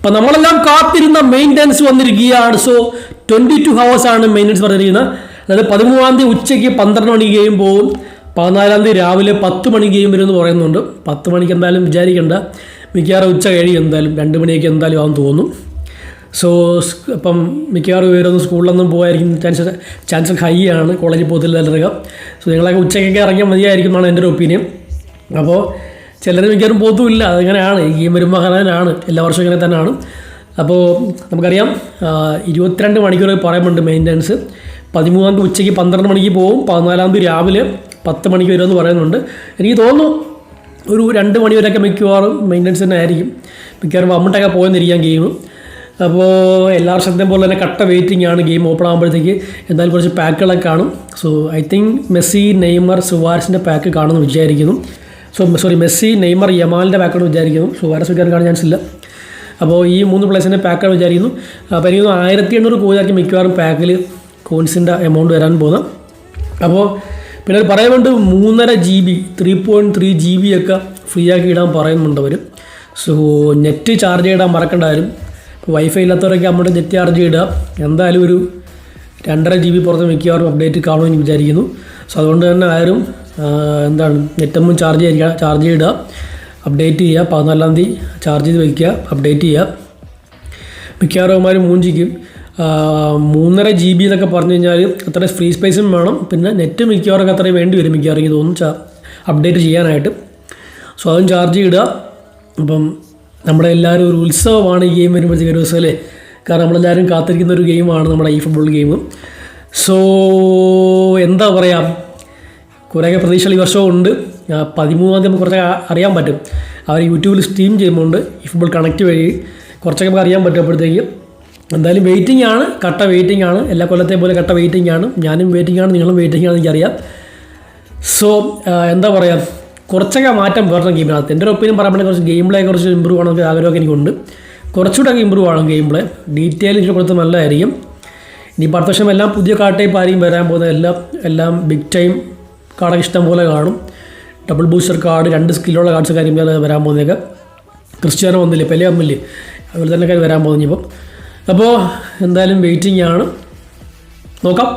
അപ്പം നമ്മളെല്ലാം കാത്തിരുന്ന മെയിന്റനൻസ് വന്നിരിക്കുകയാണ്. സോ ട്വന്റി ടു ഹവേഴ്സ് ആണ് മെയിന്റനൻസ് പറഞ്ഞിരിക്കുന്നത്. അതായത് പതിമൂന്നാം തീയതി ഉച്ചയ്ക്ക് പന്ത്രണ്ട് മണി ഗെയിം പോകും പതിനാലാം തീയതി രാവിലെ പത്ത് മണി ഗെയിം എന്ന് പറയുന്നുണ്ട്. പത്ത് മണിക്ക് എന്തായാലും വിചാരിക്കേണ്ട. മിക്കവാറും ഉച്ച കഴിയും എന്തായാലും. രണ്ട് മണിയൊക്കെ എന്തായാലും ആവും തോന്നും. സോ അപ്പം മിക്കവാറും പേരൊന്നും സ്കൂളിലൊന്നും പോകായിരിക്കും ചാൻസ് ചാൻസ് ഹൈ ആണ്. കോളേജിൽ പോകത്തില്ല എല്ലാവരും സോ നിങ്ങളൊക്കെ ഉച്ചയ്ക്കൊക്കെ ഇറങ്ങിയാൽ മതിയായിരിക്കും എന്നാണ് എന്റെ ഒരു ഒപ്പീനിയൻ അപ്പോൾ ചിലർ മിക്കവാറും പോത്തുമില്ല. അതങ്ങനെയാണ്. ഈ ഗെയിം വരുമ്പോൾ അങ്ങനെയാണ് എല്ലാ വർഷവും ഇങ്ങനെ തന്നെയാണ്. അപ്പോൾ നമുക്കറിയാം ഇരുപത്തിരണ്ട് മണിക്കൂർ പറയുന്നുണ്ട് മെയിന്റനൻസ്. പതിമൂന്നാം തീയതി ഉച്ചയ്ക്ക് പന്ത്രണ്ട് മണിക്ക് പോകും പതിനാലാം തീയതി രാവിലെ പത്ത് മണിക്ക് വരുമെന്ന് പറയുന്നുണ്ട്. എനിക്ക് തോന്നുന്നു ഒരു രണ്ട് മണി വരെയൊക്കെ മിക്കവാറും മെയിന്റനൻസ് തന്നെ ആയിരിക്കും. മിക്കവാറും വമ്മിട്ടൊക്കെ പോയെന്നിരിക്കാം ഗെയിം. അപ്പോൾ എല്ലാ വർഷത്തെയും പോലെ തന്നെ കട്ട വെയിറ്റിംഗ് ആണ് ഗെയിം ഓപ്പൺ ആകുമ്പോഴത്തേക്ക്. എന്തായാലും കുറച്ച് പാക്കുകളൊക്കെ കാണും. So I think Messi Neymar സുവാരസിന്റെ pack കാണുമെന്ന് വിചാരിക്കുന്നു. സോ സോറി മെസ്സി നെയ്മർ യമാലിന്റെ പാക്കാണ് വിചാരിക്കുന്നു. സുവാരസ് വിചാരം കാണാൻ ചാൻസ് ഇല്ല അപ്പോൾ ഈ മൂന്ന് പ്ലേസിന്റെ പാക്കാണ് വിചാരിക്കുന്നു. അപ്പോൾ എനിക്ക് തോന്നുന്നു ആയിരത്തി എണ്ണൂറ് കോയിലായിരിക്കും മിക്കവാറും പാക്കിൽ കോയിൻസിന്റെ എമൗണ്ട് വരാൻ പോകുന്നത്. അപ്പോൾ പിന്നെ അവർ പറയുന്നുണ്ട് മൂന്നര G B three point three G B ഒക്കെ ഫ്രീ ആക്കി ഇടാൻ പറയുന്നുണ്ട് അവർ സോ നെറ്റ് ചാർജ് ചെയ്യിടാൻ മറക്കണ്ടായാലും ഇപ്പോൾ വൈഫൈ ഇല്ലാത്തവരൊക്കെ നമ്മുടെ നെറ്റ് ചാർജ് ചെയ്യുക. എന്തായാലും ഒരു രണ്ടര ജി ബി പുറത്ത് മിക്കവാറും അപ്ഡേറ്റ് കാണുമെന്ന് വിചാരിക്കുന്നു. സോ അതുകൊണ്ട് തന്നെ ആരും എന്താണ് നെറ്റൊന്നും ചാർജ് ചെയ്യുക ചാർജ് ചെയ്യുക അപ്ഡേറ്റ് ചെയ്യുക. പതിനാലാം തീയതി ചാർജ് ചെയ്ത് വയ്ക്കുക അപ്ഡേറ്റ് ചെയ്യുക. മിക്കവാറുമാർ മൂഞ്ചിക്കും ആ, മൂന്നര ജി ബി എന്നൊക്കെ പറഞ്ഞു കഴിഞ്ഞാൽ അത്ര ഫ്രീ സ്പേസും വേണം. പിന്നെ നെറ്റ് മിക്കവാറൊക്കെ അത്രയും വേണ്ടി വരും മിക്കവാറും എനിക്ക് തോന്നുന്നു. അപ്ഡേറ്റ് ചെയ്യാനായിട്ട്. സോ അതും ചാർജ് ചെയ്യുക അപ്പം നമ്മുടെ എല്ലാവരും ഒരു ഉത്സവമാണ് ഈ ഗെയിം വരുമ്പോഴത്തേക്ക് ഒരു ദിവസം അല്ലേ? കാരണം നമ്മളെല്ലാവരും കാത്തിരിക്കുന്ന ഒരു ഗെയിമാണ് നമ്മുടെ ഈ ഫുട്ബോൾ ഗെയിം സോ എന്താ പറയുക കുറേയൊക്കെ പ്രതീക്ഷകൾ ഈ വർഷവും ഉണ്ട്. പതിമൂന്നാം തീയതി കുറച്ചൊക്കെ അറിയാൻ പറ്റും. അവർ യൂട്യൂബിൽ സ്ട്രീം ചെയ്യുന്നുണ്ട് ഈ ഫുട്ബോൾ കണക്ട് വഴി. കുറച്ചൊക്കെ നമുക്ക് അറിയാൻ പറ്റും അപ്പോഴത്തേക്ക്. എന്തായാലും വെയിറ്റിംഗ് ആണ്. കട്ട വെയിറ്റിംഗ് ആണ്. എല്ലാ കൊല്ലത്തെ പോലെ കട്ട വെയിറ്റിംഗ് ആണ്. ഞാനും വെയിറ്റിംഗ് ആണ് നിങ്ങളും വെയിറ്റിംഗ് ആണെന്ന് എനിക്കറിയാം. സോ എന്താ പറയുക കുറച്ചൊക്കെ മാറ്റം വരണം ഗെയിമിനകത്ത് എന്റെ ഒരു ഒപ്പീനിയൻ പറയുമ്പോൾ കുറച്ച് ഗെയിം പ്ലേ കുറച്ച് ഇമ്പ്രൂവ് ആണെന്നൊക്കെ ആഗ്രഹമൊക്കെ എനിക്കുണ്ട്. കുറച്ചുകൂടെ അങ്ങ് ഇമ്പ്രൂവ് ആണ് ഗെയിം പ്ലേ ഡീറ്റെയിൽ ഇതിനെ കൊടുത്ത് നല്ലതായിരിക്കും. ഇനി അടുത്ത വർഷം എല്ലാം പുതിയ ടൈപ്പ് ആയിരിക്കും വരാൻ പോകുന്നത്. എല്ലാം എല്ലാം ബിഗ് ടൈം കാർഡൊക്കെ ഇഷ്ടം പോലെ കാണും. ഡബിൾ ബൂസ്റ്റർ കാർഡ് രണ്ട് സ്കില്ലുള്ള കാർഡ്സ് കാര്യങ്ങൾ വരാൻ പോകുന്നതൊക്കെ. ക്രിസ്ത്യാനോ വന്നില്ലേ പെലെ അമ്മില്ലേ അതുപോലെ തന്നെ വരാൻ പോകുന്നു ഇപ്പം അപ്പോൾ എന്തായാലും വെയിറ്റിംഗ് ആണ്. നോക്കാം.